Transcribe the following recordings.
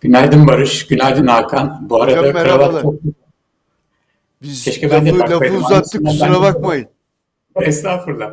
Günaydın Barış, günaydın Hakan. Bu arada Hocam kravat çok Biz Keşke ben de lafı, lafı uzattık kusura de- bakmayın. Estağfurullah.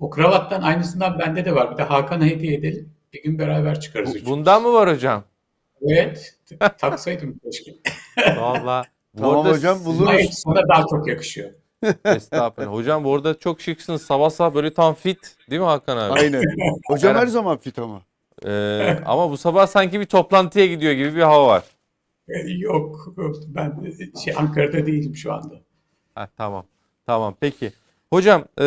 O kravattan aynısından bende de var. Bir de Hakan'a hediye edelim. Bir gün beraber çıkarız. Bu-. Bundan mı var hocam? Evet. Taksaydım keşke. Valla. Tamam hocam, buluruz. Hayır, sana daha çok yakışıyor. Estağfurullah. Hocam bu arada çok şıksınız. Sabah sabah böyle tam fit. Değil mi Hakan abi? Aynen. Hocam her zaman fit ama. Ee, ama bu sabah sanki bir toplantıya gidiyor gibi bir hava var. Ee, Yok, yok. ben e, şey Ankara'da değilim şu anda. Ha, tamam. Tamam peki. Hocam e,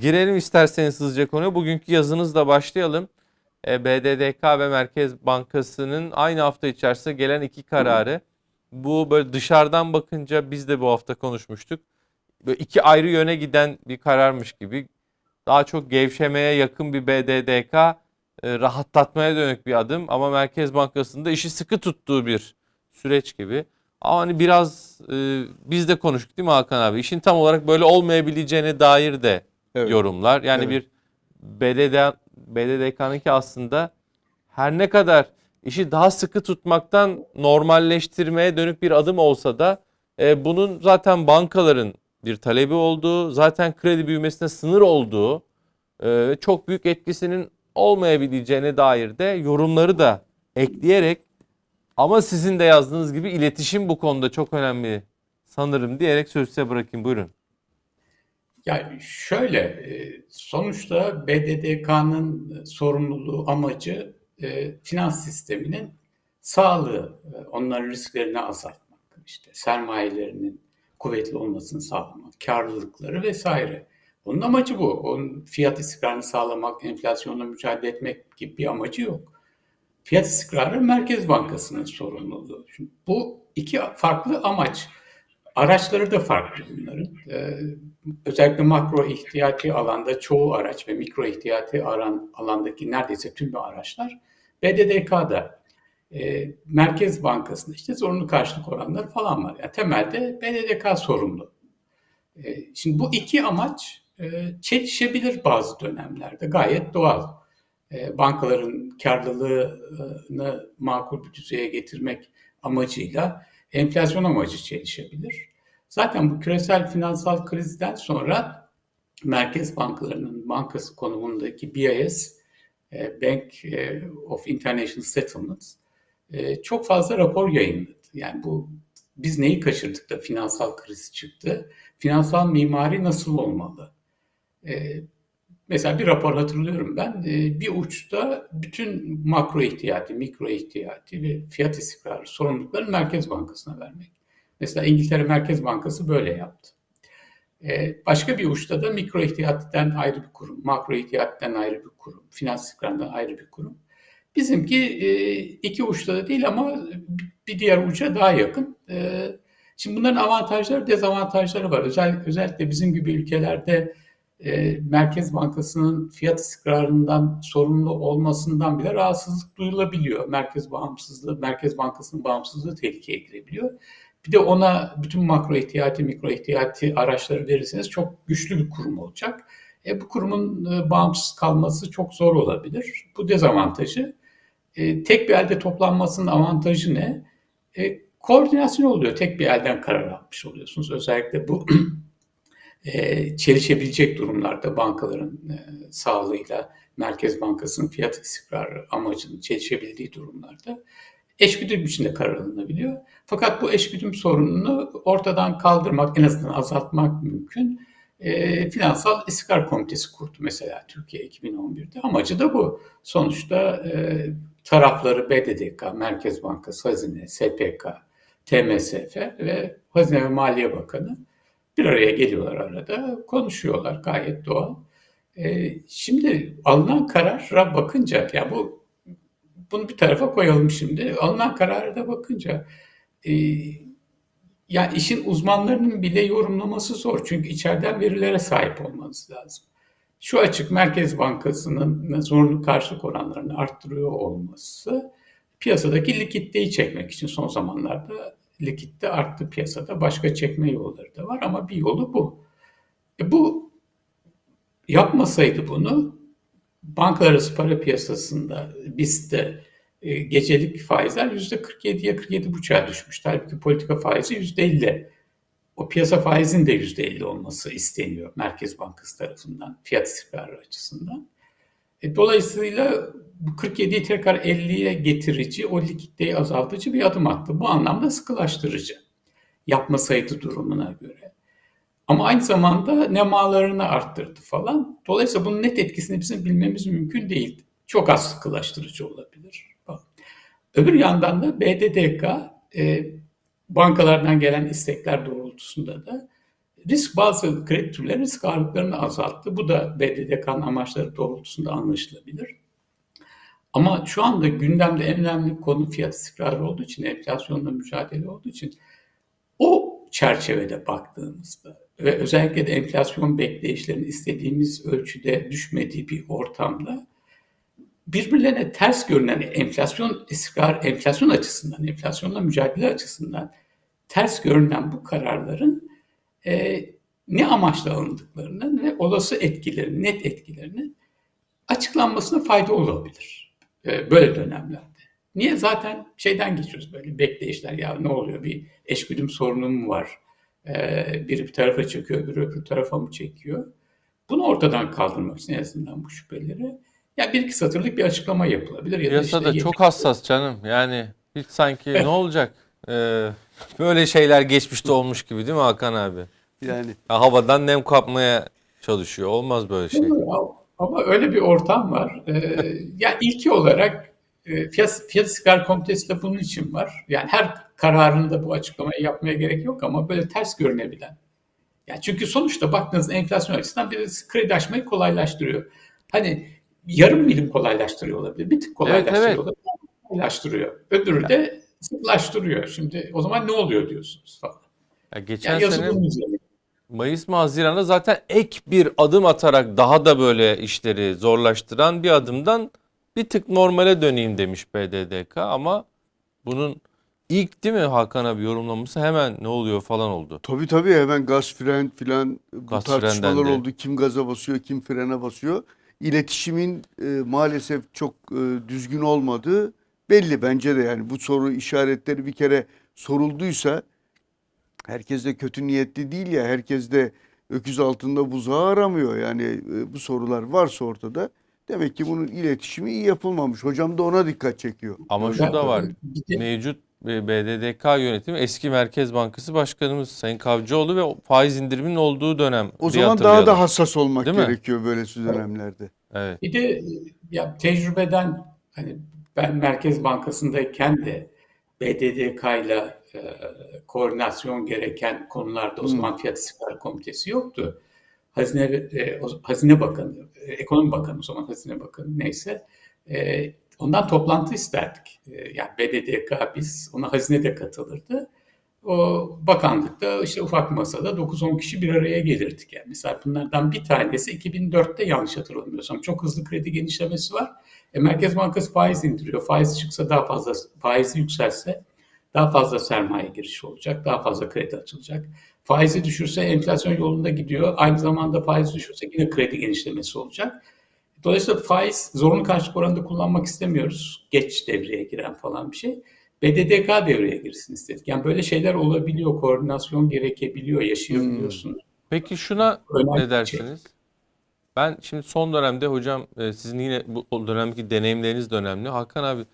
girelim isterseniz hızlıca konuya. Bugünkü yazınızla başlayalım. E, BDDK ve Merkez Bankası'nın aynı hafta içerisinde gelen iki kararı. Bu böyle dışarıdan bakınca biz de bu hafta konuşmuştuk. Böyle iki ayrı yöne giden bir kararmış gibi. Daha çok gevşemeye yakın bir BDDK, rahatlatmaya dönük bir adım ama Merkez Bankası'nda işi sıkı tuttuğu bir süreç gibi. Ama hani biraz e, biz de konuştuk değil mi Hakan abi? İşin tam olarak böyle olmayabileceğine dair de Evet. yorumlar. Yani Evet. bir BDD, BDDK'nınki aslında her ne kadar işi daha sıkı tutmaktan normalleştirmeye dönük bir adım olsa da e, bunun zaten bankaların bir talebi olduğu, zaten kredi büyümesine sınır olduğu e, ve çok büyük etkisinin olmayabileceğine dair de yorumları da ekleyerek ama sizin de yazdığınız gibi iletişim bu konuda çok önemli sanırım diyerek söz size bırakayım. Buyurun. Ya şöyle, e, sonuçta BDDK'nın sorumluluğu, amacı e, finans sisteminin sağlığı, e, onların risklerini azaltmak, işte sermayelerinin kuvvetli olmasını sağlamak, karlılıkları vesaire. Onun amacı bu. Onun fiyat istikrarını sağlamak, enflasyonla mücadele etmek gibi bir amacı yok. Fiyat istikrarı Merkez Bankası'nın sorumluluğu. Şimdi bu iki farklı amaç. Araçları da farklı bunların. Ee, özellikle makro ihtiyati alanda çoğu araç ve mikro ihtiyati aran, alandaki neredeyse tüm araçlar BDDK'da. Ee, Merkez Bankası'nda işte zorunlu karşılık oranları falan var. Yani temelde BDDK sorumlu. Ee, şimdi bu iki amaç e, çelişebilir bazı dönemlerde. Gayet doğal. Ee, bankaların karlılığını makul bir düzeye getirmek amacıyla enflasyon amacı çelişebilir. Zaten bu küresel finansal krizden sonra merkez bankalarının bankası konumundaki BIS, e, Bank e, of International Settlements e, çok fazla rapor yayınladı. Yani bu biz neyi kaçırdık da finansal kriz çıktı? Finansal mimari nasıl olmalı? E, Mesela bir rapor hatırlıyorum ben. E, Bir uçta bütün makro ihtiyati, mikro ihtiyati ve fiyat istikrarı sorumlulukları Merkez Bankası'na vermek. Mesela İngiltere Merkez Bankası böyle yaptı. E, Başka bir uçta da mikro ihtiyatten ayrı bir kurum, makro ihtiyatten ayrı bir kurum, finans istikrarından ayrı bir kurum. Bizimki e, iki uçta da değil ama bir diğer uca daha yakın. Şimdi bunların avantajları, dezavantajları var. Özel, özellikle bizim gibi ülkelerde e, Merkez Bankası'nın fiyat istikrarından sorumlu olmasından bile rahatsızlık duyulabiliyor. Merkez bağımsızlığı, Merkez Bankası'nın bağımsızlığı tehlikeye girebiliyor. Bir de ona bütün makro ihtiyati, mikro ihtiyati araçları verirseniz çok güçlü bir kurum olacak. E, bu kurumun e, bağımsız kalması çok zor olabilir. Bu dezavantajı. E, tek bir elde toplanmasının avantajı ne? E, koordinasyon oluyor. Tek bir elden karar almış oluyorsunuz. Özellikle bu e, çelişebilecek durumlarda bankaların e, sağlığıyla Merkez Bankası'nın fiyat istikrarı amacının çelişebildiği durumlarda eşgüdüm içinde karar alınabiliyor. Fakat bu eşgüdüm sorununu ortadan kaldırmak, en azından azaltmak mümkün. E, Finansal İstikrar Komitesi kurdu mesela Türkiye 2011'de. Amacı da bu. Sonuçta e, tarafları BDDK, Merkez Bankası, Hazine, SPK, TMSF ve Hazine ve Maliye Bakanı bir araya geliyorlar arada, konuşuyorlar gayet doğal. Ee, şimdi alınan karara bakınca, ya bu bunu bir tarafa koyalım şimdi. Alınan karara da bakınca, e, ya işin uzmanlarının bile yorumlaması zor. Çünkü içeriden verilere sahip olmanız lazım. Şu açık Merkez Bankası'nın zorunlu karşılık oranlarını arttırıyor olması piyasadaki likiditeyi çekmek için son zamanlarda likitte arttı piyasada. Başka çekme yolları da var ama bir yolu bu. E bu yapmasaydı bunu bankalar para piyasasında BIST'te e, gecelik faizler %47'ye 47,5'a düşmüş. Halbuki politika faizi %50. O piyasa faizinin de %50 olması isteniyor Merkez Bankası tarafından fiyat istikrarı açısından. E, dolayısıyla bu 47'yi tekrar 50'ye getirici, o likiditeyi azaltıcı bir adım attı. Bu anlamda sıkılaştırıcı yapmasaydı durumuna göre. Ama aynı zamanda nemalarını arttırdı falan. Dolayısıyla bunun net etkisini bizim bilmemiz mümkün değil. Çok az sıkılaştırıcı olabilir. Öbür yandan da BDDK e, bankalardan gelen istekler doğrultusunda da risk bazı kredi risk ağırlıklarını azalttı. Bu da BDDK'nın amaçları doğrultusunda anlaşılabilir. Ama şu anda gündemde en önemli konu fiyat istikrarı olduğu için, enflasyonla mücadele olduğu için o çerçevede baktığımızda ve özellikle de enflasyon bekleyişlerinin istediğimiz ölçüde düşmediği bir ortamda birbirlerine ters görünen enflasyon istikrar, enflasyon açısından, enflasyonla mücadele açısından ters görünen bu kararların e, ne amaçla alındıklarının ve olası etkilerinin, net etkilerinin açıklanmasına fayda olabilir. E, böyle dönemlerde. Niye? Zaten şeyden geçiyoruz böyle bekleyişler. Ya ne oluyor? Bir eşgüdüm sorunu mu var? E, biri bir tarafa çekiyor, öbürü öbür tarafa mı çekiyor? Bunu ortadan kaldırmak için en azından bu şüpheleri ya bir iki satırlık bir açıklama yapılabilir. Ya da Piyasa da işte çok hassas canım. Yani hiç sanki ne olacak? Ee, böyle şeyler geçmişte olmuş gibi değil mi Hakan abi? Yani Ya havadan nem kapmaya çalışıyor. Olmaz böyle şey. Ama öyle bir ortam var. Ee, ya ilki olarak e, fiyat, fiyat istikrar komitesi de bunun için var. Yani her kararında bu açıklamayı yapmaya gerek yok ama böyle ters görünebilen. Ya çünkü sonuçta baktığınız enflasyon açısından birisi kredi açmayı kolaylaştırıyor. Hani yarım milim kolaylaştırıyor olabilir. Bir tık kolaylaştırıyor evet. olabilir. Kolaylaştırıyor. Öbürü de sıklaştırıyor. Şimdi o zaman ne oluyor diyorsunuz falan. Ya geçen Yani sene. Mayıs mı Haziran'da zaten ek bir adım atarak daha da böyle işleri zorlaştıran bir adımdan bir tık normale döneyim demiş BDDK ama bunun ilk değil mi Hakan abi yorumlaması hemen ne oluyor falan oldu. tabii tabii hemen gaz fren filan bu Gaz tartışmalar de. oldu. Kim gaza basıyor, kim frene basıyor. İletişimin e, maalesef çok e, düzgün olmadığı belli bence de yani bu soru işaretleri bir kere sorulduysa herkes de kötü niyetli değil ya herkes de öküz altında buzağı aramıyor. Yani e, bu sorular varsa ortada demek ki bunun iletişimi iyi yapılmamış. Hocam da ona dikkat çekiyor. Ama şu da var. Mevcut e, BDDK yönetimi eski Merkez Bankası Başkanımız Sayın Kavcıoğlu ve faiz indiriminin olduğu dönem. O zaman daha da hassas olmak Değil mi? gerekiyor böyle dönemlerde. Evet. Bir de ya tecrübeden hani ben Merkez Bankası'ndayken de BDDK ile koordinasyon gereken konularda o zaman Fiyat İstikrarı Komitesi yoktu. Hazine e, Hazine Bakanı, e, Ekonomi Bakanı o zaman Hazine Bakanı neyse e, ondan toplantı isterdik. E, yani BDDK biz ona Hazine de katılırdı. O bakanlıkta işte ufak masada 9-10 kişi bir araya gelirdik. Yani mesela bunlardan bir tanesi 2004'te yanlış hatırlamıyorsam çok hızlı kredi genişlemesi var. E, Merkez Bankası faiz indiriyor. Faiz çıksa daha fazla, faizi yükselse daha fazla sermaye girişi olacak, daha fazla kredi açılacak. Faizi düşürse enflasyon yolunda gidiyor. Aynı zamanda faiz düşürse yine kredi genişlemesi olacak. Dolayısıyla faiz zorunlu karşılık oranında kullanmak istemiyoruz. Geç devreye giren falan bir şey. BDDK devreye girsin istedik. Yani böyle şeyler olabiliyor, koordinasyon gerekebiliyor, yaşayabiliyorsunuz. Peki şuna Önemli ne dersiniz? Ben şimdi son dönemde hocam e, sizin yine bu o dönemki deneyimleriniz de önemli. Hakan abi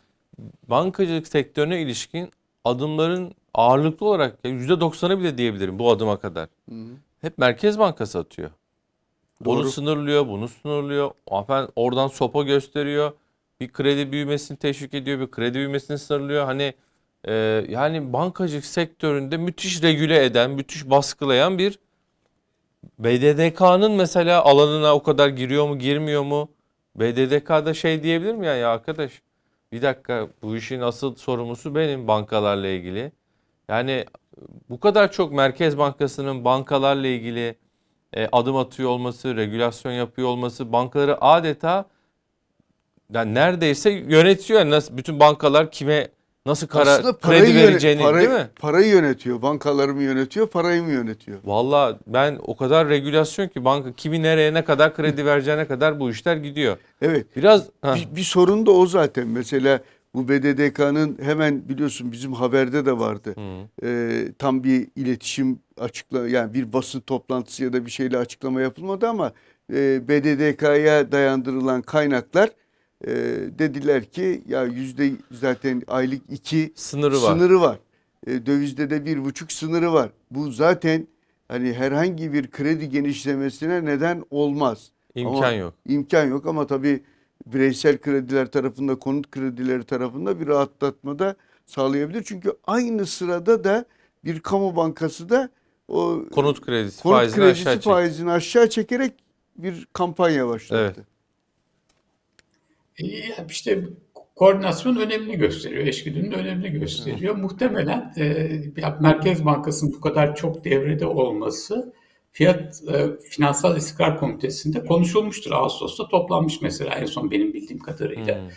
bankacılık sektörüne ilişkin adımların ağırlıklı olarak ya %90'ı bile diyebilirim bu adıma kadar. Hep Merkez Bankası atıyor. Onu Doğru. sınırlıyor, bunu sınırlıyor. Efendim oradan sopa gösteriyor. Bir kredi büyümesini teşvik ediyor, bir kredi büyümesini sınırlıyor. Hani e, yani bankacılık sektöründe müthiş regüle eden, müthiş baskılayan bir BDDK'nın mesela alanına o kadar giriyor mu, girmiyor mu? BDDK'da şey diyebilir mi ya, ya arkadaş bir dakika bu işin asıl sorumlusu benim bankalarla ilgili. Yani bu kadar çok Merkez Bankası'nın bankalarla ilgili e, adım atıyor olması, regülasyon yapıyor olması bankaları adeta yani neredeyse yönetiyor. Yani nasıl bütün bankalar kime nasıl karar Aslında parayı, kredi yöne- vereceğini parayı, değil mi? parayı yönetiyor. Bankaları mı yönetiyor, parayı mı yönetiyor? Valla ben o kadar regülasyon ki banka kimi nereye ne kadar kredi vereceğine kadar bu işler gidiyor. Evet. Biraz ha, Bir, bir sorun da o zaten. Mesela Bu BDDK'nın hemen biliyorsun bizim haberde de vardı. Ee, tam bir iletişim açıkla yani bir basın toplantısı ya da bir şeyle açıklama yapılmadı ama e, BDDK'ya dayandırılan kaynaklar e, dediler ki ya yüzde zaten aylık iki Sınırı var. sınırı var. E, dövizde de bir buçuk sınırı var. Bu zaten hani herhangi bir kredi genişlemesine neden olmaz. İmkan Ama- yok. İmkan yok ama tabii bireysel krediler tarafında, konut kredileri tarafında bir rahatlatma da sağlayabilir. Çünkü aynı sırada da bir kamu bankası da o Konut kredisi konut faizini kredisi aşağı faizini aşağı çekerek bir kampanya başlattı. E, ya işte koordinasyon önemli gösteriyor. Eşgüdümlü önemli gösteriyor. Muhtemelen e, ya Merkez Bankası'nın bu kadar çok devrede olması Fiyat e, Finansal İstikrar Komitesi'nde konuşulmuştur. Ağustos'ta toplanmış mesela en son benim bildiğim kadarıyla. Hmm.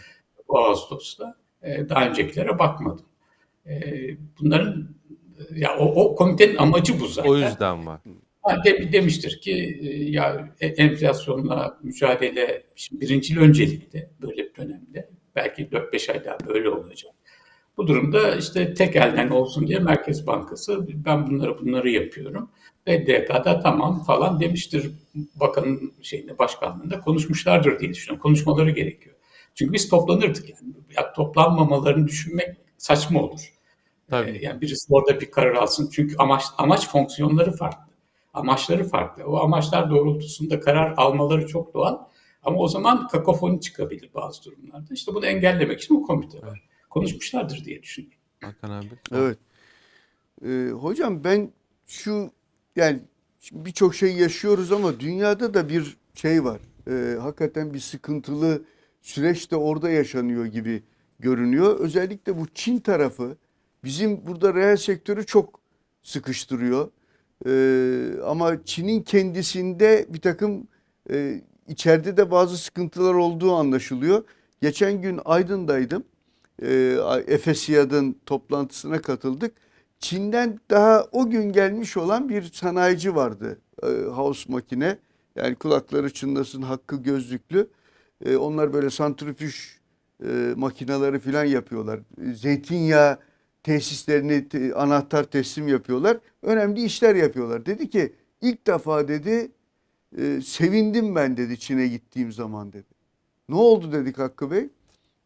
Bu Ağustos'ta. E, daha öncekilere bakmadım. E, bunların ya o, o komitenin amacı bu zaten. O yüzden var. De- demiştir ki e, ya e- enflasyonla mücadele şimdi birincil öncelikli böyle bir dönemde. Belki 4-5 ay daha böyle olacak. Bu durumda işte tek elden olsun diye Merkez Bankası ben bunları bunları yapıyorum. BDK'da tamam falan demiştir. Bakanın şeyinde başkanlığında konuşmuşlardır diye düşünüyorum. Konuşmaları gerekiyor. Çünkü biz toplanırdık yani. Ya toplanmamalarını düşünmek saçma olur. Tabii. Ee, Yani birisi orada bir karar alsın. Çünkü amaç amaç fonksiyonları farklı. Amaçları farklı. O amaçlar doğrultusunda karar almaları çok doğal. Ama o zaman kakofoni çıkabilir bazı durumlarda. İşte bunu engellemek için o komite var. Konuşmuşlardır diye düşünüyorum. Hakan abi. Evet. Ee, hocam ben şu yani birçok şey yaşıyoruz ama dünyada da bir şey var. Ee, hakikaten bir sıkıntılı süreç de orada yaşanıyor gibi görünüyor. Özellikle bu Çin tarafı bizim burada reel sektörü çok sıkıştırıyor. Ee, ama Çin'in kendisinde bir takım e, içeride de bazı sıkıntılar olduğu anlaşılıyor. Geçen gün Aydın'daydım. Ee, Efesiyad'ın toplantısına katıldık. Çin'den daha o gün gelmiş olan bir sanayici vardı. Ee, house makine. Yani kulakları çınlasın hakkı gözlüklü. Ee, onlar böyle santrifüj e, makineleri falan yapıyorlar. Zeytinyağı tesislerini te- anahtar teslim yapıyorlar. Önemli işler yapıyorlar. Dedi ki ilk defa dedi e, sevindim ben dedi Çin'e gittiğim zaman dedi. Ne oldu dedik Hakkı Bey?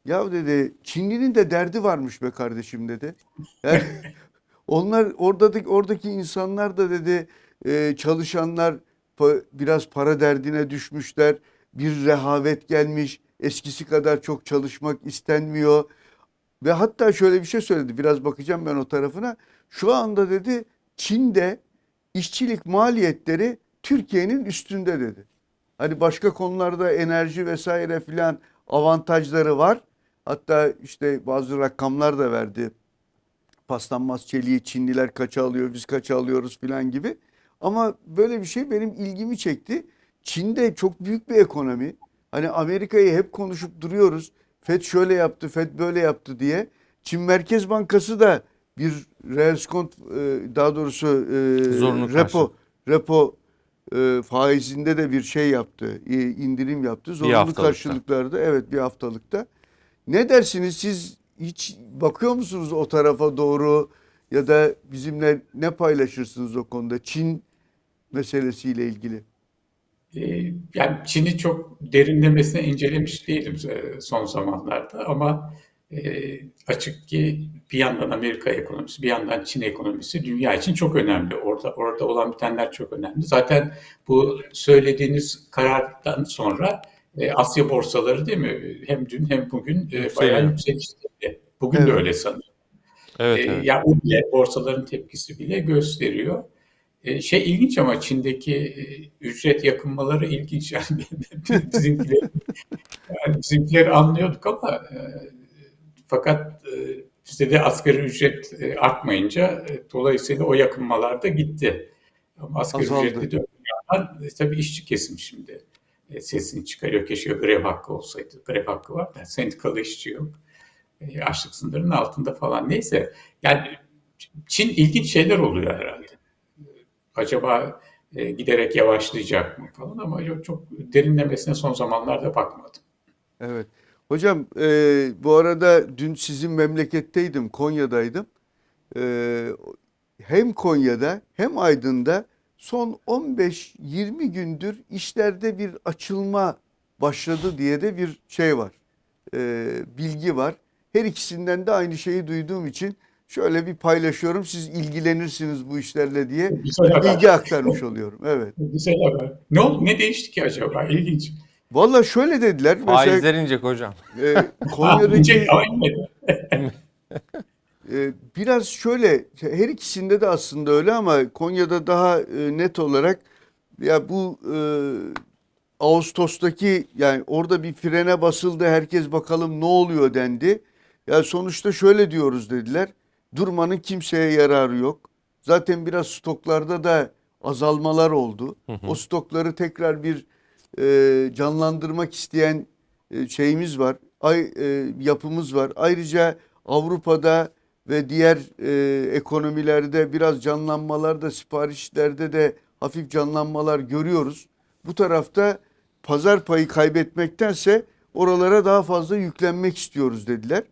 Ya dedi Çinli'nin de derdi varmış be kardeşim dedi. Yani onlar oradaki oradaki insanlar da dedi e, çalışanlar pa- biraz para derdine düşmüşler. Bir rehavet gelmiş. Eskisi kadar çok çalışmak istenmiyor. Ve hatta şöyle bir şey söyledi. Biraz bakacağım ben o tarafına. Şu anda dedi Çin'de işçilik maliyetleri Türkiye'nin üstünde dedi. Hani başka konularda enerji vesaire filan avantajları var. Hatta işte bazı rakamlar da verdi. Paslanmaz çeliği Çinliler kaça alıyor, biz kaça alıyoruz filan gibi. Ama böyle bir şey benim ilgimi çekti. Çin'de çok büyük bir ekonomi. Hani Amerika'yı hep konuşup duruyoruz. FED şöyle yaptı, FED böyle yaptı diye. Çin Merkez Bankası da bir reskont e, daha doğrusu e, Zorunlu repo karşılık. repo e, faizinde de bir şey yaptı. indirim yaptı. Zorunlu karşılıklarda evet bir haftalıkta. Ne dersiniz siz hiç bakıyor musunuz o tarafa doğru ya da bizimle ne paylaşırsınız o konuda Çin meselesiyle ilgili? Ee, Yani Çin'i çok derinlemesine incelemiş değilim e, son zamanlarda ama e, açık ki bir yandan Amerika ekonomisi, bir yandan Çin ekonomisi dünya için çok önemli. Orada orada olan bitenler çok önemli. Zaten bu söylediğiniz karardan sonra e, Asya borsaları değil mi? Hem dün hem bugün Yükseliyor. bayağı yükselişte. Bugün de Evet. öyle sanırım. Evet, evet. Ya o bile borsaların tepkisi bile gösteriyor. E, Şey ilginç ama Çin'deki e, ücret yakınmaları ilginç yani bizimkileri, yani bizimkileri anlıyorduk ama e, fakat e, bizde de asgari ücret e, artmayınca e, dolayısıyla o yakınmalar da gitti. Ama asgari Azaldı. ücretli de yandan, e, tabii işçi kesim şimdi e, sesini çıkarıyor. Keşke grev hakkı olsaydı. Grev hakkı var da sendikalı işçi yok. E, açlık sınırının altında falan. Neyse yani Çin ilginç şeyler oluyor herhalde. Acaba e, giderek yavaşlayacak mı falan ama çok derinlemesine son zamanlarda bakmadım. Evet. Hocam e, bu arada dün sizin memleketteydim, Konya'daydım. E, hem Konya'da hem Aydın'da son 15-20 gündür işlerde bir açılma başladı diye de bir şey var. E, bilgi var. Her ikisinden de aynı şeyi duyduğum için şöyle bir paylaşıyorum. Siz ilgilenirsiniz bu işlerle diye haber. bilgi aktarmış oluyorum. Evet. Güzel haber. Ne oldu? Ne değişti ki acaba? İlginç. Vallahi şöyle dediler. Mesela Faizler inecek hocam. e, Konya'daki. Ee, Biraz şöyle her ikisinde de aslında öyle ama Konya'da daha e, net olarak ya bu e, Ağustos'taki yani orada bir frene basıldı herkes bakalım ne oluyor dendi. Ya sonuçta şöyle diyoruz dediler. Durmanın kimseye yararı yok. Zaten biraz stoklarda da azalmalar oldu. O stokları tekrar bir e, canlandırmak isteyen e, şeyimiz var. Ay e, yapımız var. Ayrıca Avrupa'da ve diğer e, ekonomilerde biraz canlanmalarda, siparişlerde de hafif canlanmalar görüyoruz. Bu tarafta pazar payı kaybetmektense oralara daha fazla yüklenmek istiyoruz dediler.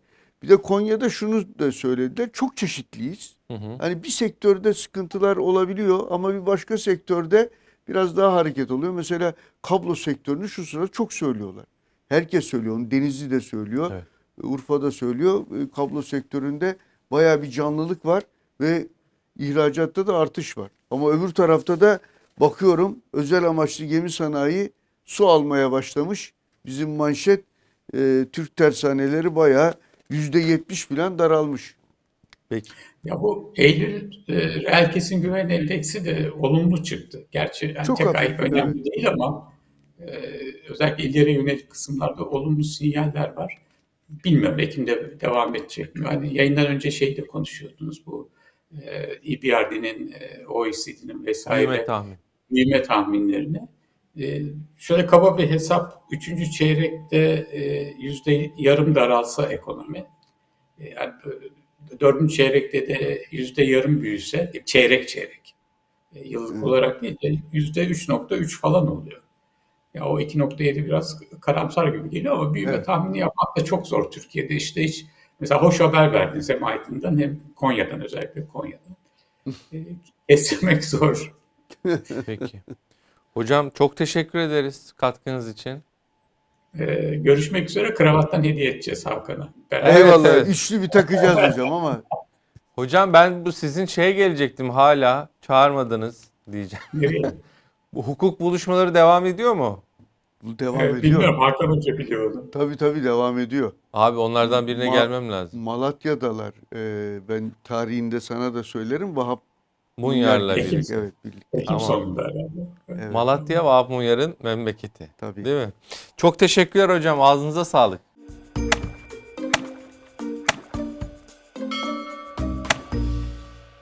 Bir de Konya'da şunu da söylediler. Çok çeşitliyiz. Hı hı. Hani bir sektörde sıkıntılar olabiliyor ama bir başka sektörde biraz daha hareket oluyor. Mesela kablo sektörünü şu sıra çok söylüyorlar. Herkes söylüyor onu. Denizli de söylüyor. Evet. Urfa'da söylüyor. E, Kablo sektöründe bayağı bir canlılık var ve ihracatta da artış var. Ama öbür tarafta da bakıyorum özel amaçlı gemi sanayi su almaya başlamış. Bizim manşet e, Türk tersaneleri bayağı yüzde yetmiş falan daralmış. Peki. Ya bu Eylül e, reel kesim güven endeksi de olumlu çıktı. Gerçi yani Çok tek ay önemli değil ama e, özellikle ileriye yönelik kısımlarda olumlu sinyaller var. Bilmiyorum Ekim'de devam edecek mi? Hani yayından önce şeyde konuşuyordunuz bu e, EBRD'nin, e, OECD'nin vesaire Büyüme tahmin. tahminlerini. E, şöyle kaba bir hesap, üçüncü çeyrekte e, yüzde yarım daralsa ekonomi, e, yani dördüncü çeyrekte de yüzde yarım büyüse, çeyrek çeyrek, e, yıllık Evet. olarak değil de yüzde 3.3 falan oluyor. Ya o 2.7 biraz karamsar gibi geliyor ama büyüme Evet. tahmini yapmak da çok zor Türkiye'de. İşte hiç mesela hoş haber verdiniz hem Aydın'dan hem Konya'dan özellikle Konya'dan. Kestirmek zor. Peki. Hocam çok teşekkür ederiz katkınız için. Ee, görüşmek üzere. Kravattan hediye edeceğiz Hakan'a. Evet, Eyvallah. evet. Üçlü bir takacağız hocam ama Hocam ben bu sizin şeye gelecektim hala çağırmadınız diyeceğim. Nereye? Bu hukuk buluşmaları devam ediyor mu? bu devam Evet, ediyor. bilmiyorum. Hakan Hoca biliyor onu. Tabii tabii devam ediyor. Abi onlardan birine Ma- gelmem lazım. Malatya'dalar. Ee, ben tarihinde sana da söylerim. Vahap Munyar'la Ekim. birlikte. Evet birlikte. Ekim Tamam. sonunda herhalde. Evet, Malatya Vahap Munyar'ın memleketi. tabii. Değil mi? Çok teşekkürler hocam. Ağzınıza sağlık.